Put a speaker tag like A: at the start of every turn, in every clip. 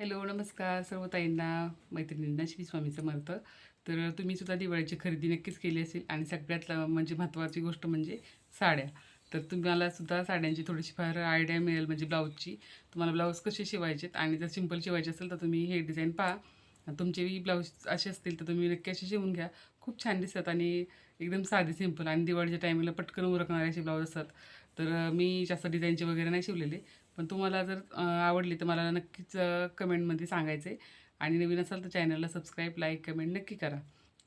A: Hello नमस्कार सर्व ताईंना मैत्रिणींना श्री स्वामी समर्थ. तर तुम्ही सुद्धा दिवाळीची खरेदी नक्कीच केली असेल आणि सगळ्यात म्हणजे महत्त्वाची गोष्ट म्हणजे साड्या. तर तुम्हाला सुद्धा साड्यांची थोडीशी फार आयडिया मिळेल म्हणजे ब्लाऊजची. तुम्हाला ब्लाऊज कसे शिवायचे आणि जर सिंपल शिवायचे असेल तर तुम्ही हे डिझाईन पहा. आणि तुमचेही ब्लाऊज असे असतील तर तुम्ही नक्की असे शिवून घ्या. खूप छान दिसतात आणि एकदम साधे सिंपल आणि दिवाळीच्या टायमिंगला पटकन उरकणारे असे ब्लाऊज असतात. तर मी जास्त डिझाईनचे वगैरे नाही शिवलेले. पण तुम्हाला जर आवडली तर मला नक्कीच कमेंटमध्ये सांगायचं. आहे आणि नवीन असाल तर चॅनलला सबस्क्राईब लाईक कमेंट नक्की करा.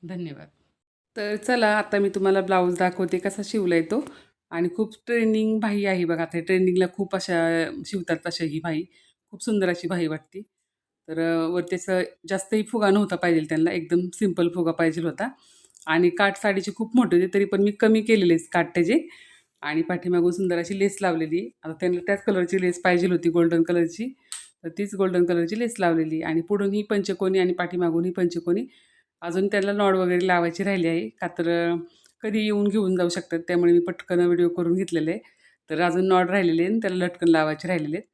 A: धन्यवाद. तर चला आता मी तुम्हाला ब्लाऊज दाखवते कसा शिवला आहे तो. आणि खूप ट्रेंडिंग भाई आहे बघा. आता ट्रेंडिंगला खूप अशा शिवतात तशा ही भाई. खूप सुंदर अशी भाई वाटते. तर अ, वरती असं जास्तही फुगा नव्हता पाहिजे त्यांना. एकदम सिंपल फुगा पाहिजे होता. आणि काठ साडीचे खूप मोठे होते तरी पण मी कमी केलेलेच काठ त्याचे. आणि पाठीमागून सुंदर अशी लेस लावलेली. आता त्यांना त्याच कलरची लेस पाहिजे होती गोल्डन कलरची तर तीच गोल्डन कलरची लेस लावलेली. आणि पुढून ही पंचकोनी आणि पाठीमागून ही पंचकोनी. अजून त्याला नॉड वगैरे लावायची राहिली आहे. का तर कधी येऊन घेऊन जाऊ शकतात. त्यामुळे मी पटकन व्हिडिओ करून घेतलेले आहे. तर अजून नॉड राहिलेले आणि त्याला लटकन लावायचे राहिलेले आहेत.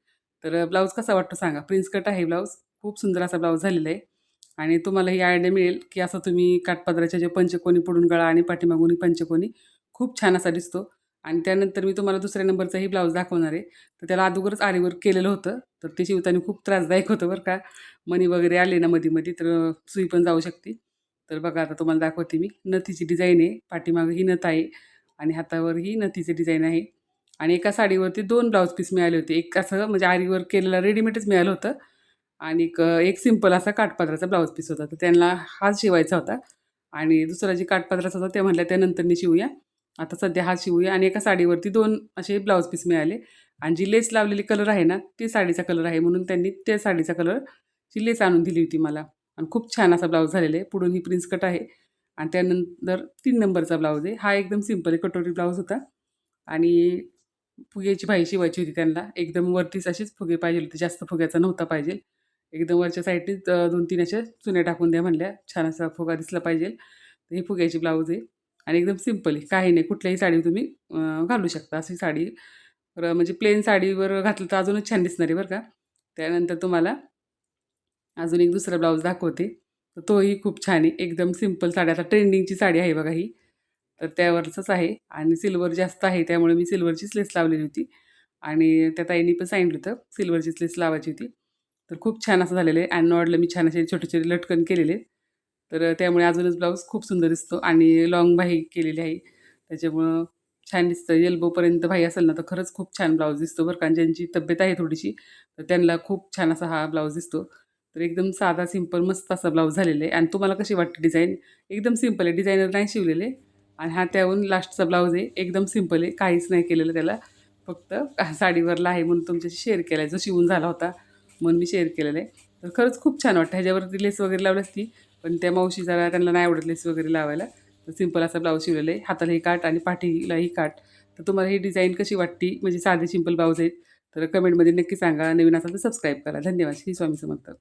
A: तर ब्लाऊज कसा वाटतो सांगा? प्रिन्स कट आहे ब्लाऊज. खूप सुंदर असा ब्लाऊज झालेला आहे. आणि तुम्हाला ही आयडिया मिळेल की असं तुम्ही काठपदराच्या जे पंचकोनी पुढून गळा आणि पाठीमागून पंचकोनी खूप छान असा दिसतो. आणि त्यानंतर मी तुम्हाला दुसऱ्या नंबरचाही ब्लाऊज दाखवणार आहे. तर त्याला अगोदरच आरीवर केलेलं होतं. तर ते शिवताना खूप त्रासदायक होतं बरं का. मणी वगैरे आले ना मध्ये मध्ये तर सुई पण जाऊ शकते. तर बघा आता तुम्हाला दाखवते मी. नथीची डिझाईन आहे. पाठीमागं ही नथ आहे आणि हातावर ही नथीची डिझाईन आहे. आणि एका साडीवरती दोन ब्लाऊज पीस मिळाले होते. एक असं म्हणजे आरीवर केलेलं रेडीमेडच मिळालं होतं. आणि एक एक सिंपल असा काठपात्राचा ब्लाऊज पीस होता. तर त्यांना हाच शिवायचा होता. आणि दुसरा जे काठपात्राचा होता ते म्हटलं त्यानंतरनी शिवूया. आता सध्या हा शिवूया आणि एका साडीवरती दोन असे ब्लाऊज पीस मिळाले. आणि जी लेस लावलेली कलर आहे ना ती साडीचा कलर आहे. म्हणून त्यांनी त्या साडीचा कलरची लेस आणून दिली होती मला. आणि खूप छान असा ब्लाऊज झालेला आहे. पुढून ही प्रिन्स कट आहे. आणि त्यानंतर तीन नंबरचा ब्लाऊज आहे. हा एकदम सिंपल आहे. कटोरी ब्लाऊज होता. आणि फुग्याची भाई शिवायची होती त्यांना. एकदम वरतीच अशीच फुगे पाहिजे होते. जास्त फुग्याचा नव्हता पाहिजे. एकदम वरच्या साईडनीच दोन तीन अशा चुन्या टाकून द्या म्हणल्या. छान असा फुगा दिसला पाहिजे. तर ही फुग्याची ब्लाऊज आहे. आणि एकदम सिंपल आहे. काही नाही कुठल्याही साडी तुम्ही घालू शकता. अशी साडी म्हणजे प्लेन साडीवर घातलं तर अजूनच छान दिसणार आहे बरं का. त्यानंतर तुम्हाला अजून एक दुसरा ब्लाऊज दाखवते. तर तोही खूप छान आहे. एकदम सिंपल साडी. आता ट्रेंडिंगची साडी आहे बघा ही. तर त्यावरचंच आहे. आणि सिल्वर जास्त आहे त्यामुळे मी सिल्वरचीच लेस लावलेली होती. आणि त्या ताईंनी पण सांगितलं होतं सिल्वरचीच लेस लावायची होती. तर खूप छान असं झालेलं आहे. आणि नॉडला मी छान असे छोटे छोटे लटकन केलेले. आहेत. तर त्यामुळे अजूनच ब्लाऊज खूप सुंदर दिसतो आणि लॉंग बाही केलेली आहे. त्याच्यामुळं छान दिसतं. येल्बोपर्यंत भाई असेल ना तर खरंच खूप छान ब्लाऊज दिसतो बरं का. ज्यांची तब्येत आहे थोडीशी तर त्यांना खूप छान असा हा ब्लाऊज दिसतो. तर एकदम साधा सिंपल मस्त असा ब्लाऊज झालेला आहे. आणि तुम्हाला कशी वाटते डिझाईन एकदम सिंपल आहे. डिझायनर नाही शिवलेले. आणि हा त्याहून लास्टचा ब्लाऊज आहे. एकदम सिंपल आहे. काहीच नाही केलेलं त्याला. फक्त साडीवरला आहे म्हणून तुमच्याशी शेअर केला आहे जो शिवून झाला होता म्हणून मी शेअर केलेला आहे. तर खरंच खूप छान वाटतं. ह्याच्यावरती लेस वगैरे लावली असती पण त्या मावशी जरा त्यांना नाही आवडत लेस वगैरे लावायला. तर सिंपल असा ब्लाऊज शिवलेला आहे. हातालाही काट आणि पाठीलाही काट. तर तुम्हाला ही डिझाईन कशी वाटती म्हणजे साधे सिंपल ब्लाऊज आहेत. तर कमेंटमध्ये नक्की सांगा. नवीन असाल तर सबस्क्राईब करा. धन्यवाद. श्री स्वामी समर्थ.